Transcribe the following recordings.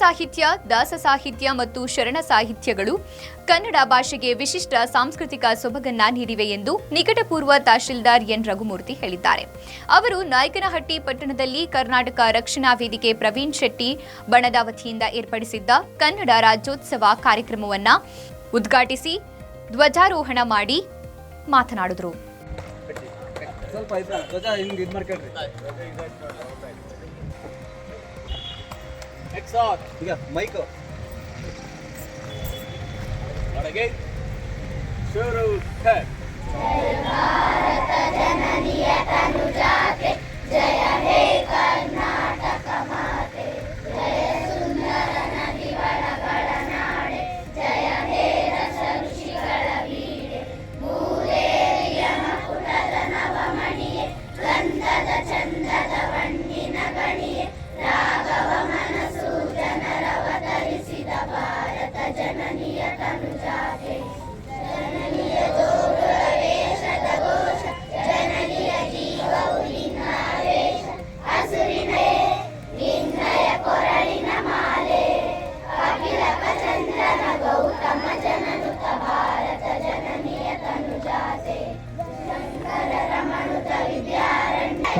ಸಾಹಿತ್ಯ, ದಾಸ ಸಾಹಿತ್ಯ ಮತ್ತು ಶರಣ ಸಾಹಿತ್ಯಗಳು ಕನ್ನಡ ಭಾಷೆಗೆ ವಿಶಿಷ್ಟ ಸಾಂಸ್ಕೃತಿಕ ಸೊಬಗನ್ನ ನೀಡಿವೆ ಎಂದು ನಿಕಟಪೂರ್ವ ತಹಶೀಲ್ದಾರ್ ಎನ್. ರಘುಮೂರ್ತಿ ಹೇಳಿದ್ದಾರೆ. ಅವರು ನಾಯಕನಹಟ್ಟಿ ಪಟ್ಟಣದಲ್ಲಿ ಕರ್ನಾಟಕ ರಕ್ಷಣಾ ವೇದಿಕೆ ಪ್ರವೀಣ್ ಶೆಟ್ಟಿ ಬಣದ ವತಿಯಿಂದ ಏರ್ಪಡಿಸಿದ್ದ ಕನ್ನಡ ರಾಜ್ಯೋತ್ಸವ ಕಾರ್ಯಕ್ರಮವನ್ನ ಉದ್ಘಾಟಿಸಿ ಧ್ವಜಾರೋಹಣ ಮಾಡಿ ಮಾತನಾಡಿದರು. Exhaust. We got Michael. Again. Shuru's head. Hey,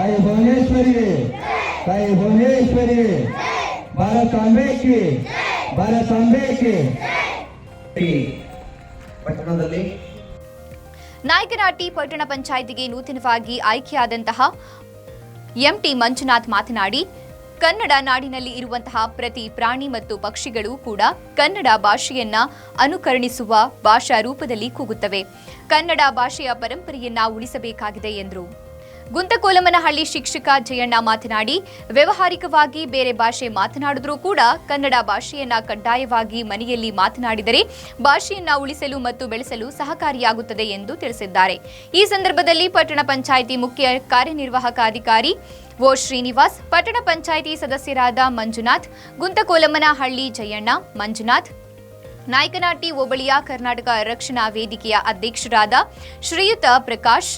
ತಾಯಿ ಭುವನೇಶ್ವರಿ ತಾಯಿ ಭುವನೇಶ್ವರಿ ಭಾರತಾಂಬೇಕಿ ಭಾರತಾಂಬೇಕಿ ಪಟ್ಟಣದಲ್ಲಿ ನಾಯಕನಹಟ್ಟಿ ಪಟ್ಟಣ ಪಂಚಾಯಿತಿಗೆ ನೂತನವಾಗಿ ಆಯ್ಕೆಯಾದಂತಹ ಎಂಟಿ ಮಂಜುನಾಥ್ ಮಾತನಾಡಿ ಕನ್ನಡ ನಾಡಿನಲ್ಲಿ ಇರುವಂತಹ ಪ್ರತಿ ಪ್ರಾಣಿ ಮತ್ತು ಪಕ್ಷಿಗಳು ಕೂಡ ಕನ್ನಡ ಭಾಷೆಯನ್ನ ಅನುಕರಣಿಸುವ ಭಾಷಾ ರೂಪದಲ್ಲಿ ಕೂಗುತ್ತವೆ. ಕನ್ನಡ ಭಾಷೆಯ ಪರಂಪರೆಯನ್ನ ಉಳಿಸಬೇಕಾಗಿದೆ ಎಂದರು. ಗುಂತಕೋಲಮನಹಳ್ಳಿ ಶಿಕ್ಷಕ ಜಯಣ್ಣ ಮಾತನಾಡಿ, ವ್ಯವಹಾರಿಕವಾಗಿ ಬೇರೆ ಭಾಷೆ ಮಾತನಾಡಿದ್ರೂ ಕೂಡ ಕನ್ನಡ ಭಾಷೆಯನ್ನ ಕಡ್ಡಾಯವಾಗಿ ಮನೆಯಲ್ಲಿ ಮಾತನಾಡಿದರೆ ಭಾಷೆಯನ್ನ ಉಳಿಸಲು ಮತ್ತು ಬೆಳೆಸಲು ಸಹಕಾರಿಯಾಗುತ್ತದೆ ಎಂದು ತಿಳಿಸಿದ್ದಾರೆ. ಈ ಸಂದರ್ಭದಲ್ಲಿ ಪಟ್ಟಣ ಪಂಚಾಯಿತಿ ಮುಖ್ಯ ಕಾರ್ಯನಿರ್ವಾಹಕ ಅಧಿಕಾರಿ ಓ ಶ್ರೀನಿವಾಸ್, ಪಟ್ಟಣ ಪಂಚಾಯಿತಿ ಸದಸ್ಯರಾದ ಮಂಜುನಾಥ್ ಗುಂತಕೋಲಮನಹಳ್ಳಿ ಜಯಣ್ಣ, ಮಂಜುನಾಥ್ ನಾಯಕನಾಟಿ ಹೋಬಳಿಯ ಕರ್ನಾಟಕ ರಕ್ಷಣಾ ವೇದಿಕೆಯ ಅಧ್ಯಕ್ಷರಾದ ಶ್ರೀಯುತ ಪ್ರಕಾಶ್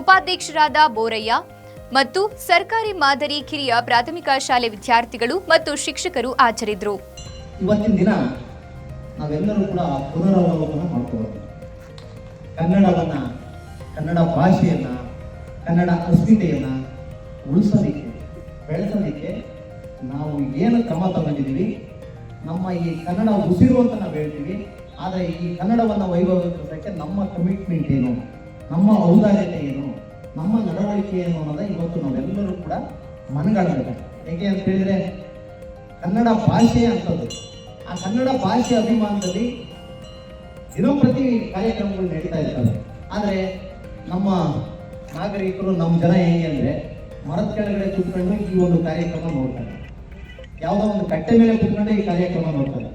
ಉಪಾಧ್ಯಕ್ಷರಾದ ಬೋರಯ್ಯ ಮತ್ತು ಸರ್ಕಾರಿ ಮಾದರಿ ಕಿರಿಯ ಪ್ರಾಥಮಿಕ ಶಾಲೆ ವಿದ್ಯಾರ್ಥಿಗಳು ಮತ್ತು ಶಿಕ್ಷಕರು ಆಚರಿದ್ರು ಇವತ್ತಿನ ದಿನ ನಾವೆಲ್ಲರೂ ಕೂಡ ಪುನರಾವಲೋಕನ ಮಾಡ್ಕೋಬೇಕು ಕನ್ನಡವನ್ನ, ಕನ್ನಡ ಭಾಷೆಯನ್ನ, ಕನ್ನಡ ಅಸ್ಮಿತೆಯನ್ನ ಉಳಿಸೋದಿಕ್ಕೆ ಬೆಳೆಸೋದಿಕ್ಕೆ ನಾವು ಏನು ಕ್ರಮ ತಗೊಂಡಿದ್ದೀವಿ, ನಮ್ಮ ಈ ಕನ್ನಡ ಉಸಿರು ಅಂತ ನಾವು ಹೇಳ್ತೀವಿ, ಆದರೆ ಈ ಕನ್ನಡವನ್ನು ವೈಭವಕ್ಕೆ ನಮ್ಮ ಕಮಿಟ್ಮೆಂಟ್ ಏನು? ನಮ್ಮ ಔದಾರ್ಯತೆ ಏನು ನಮ್ಮ ನಡವಳಿಕೆ ಏನು ಅನ್ನೋದೇ ಇವತ್ತು ನಾವೆಲ್ಲರೂ ಕೂಡ ಮನಗಾಣಬೇಕು ಹೇಗೆ ಅಂತ ಹೇಳಿದ್ರೆ, ಕನ್ನಡ ಭಾಷೆ ಅಂತದ್ದು. ಆ ಕನ್ನಡ ಭಾಷೆ ಅಭಿಮಾನದಲ್ಲಿ ದಿನಂಪ್ರತಿ ಕಾರ್ಯಕ್ರಮಗಳು ನಡೀತಾ ಇರ್ತವೆ. ಆದರೆ ನಮ್ಮ ನಾಗರಿಕರು, ನಮ್ಮ ಜನ ಹೇಗೆ ಅಂದರೆ, ಮರದ ಕೆಳಗಡೆ ಕೂತ್ಕೊಂಡು ಈ ಒಂದು ಕಾರ್ಯಕ್ರಮ ನೋಡ್ತಾರೆ. ಯಾವುದೋ ಒಂದು ಕಟ್ಟೆ ಮೇಲೆ ಕೂತ್ಕೊಂಡು ಈ ಕಾರ್ಯಕ್ರಮ ನೋಡ್ತಾರೆ.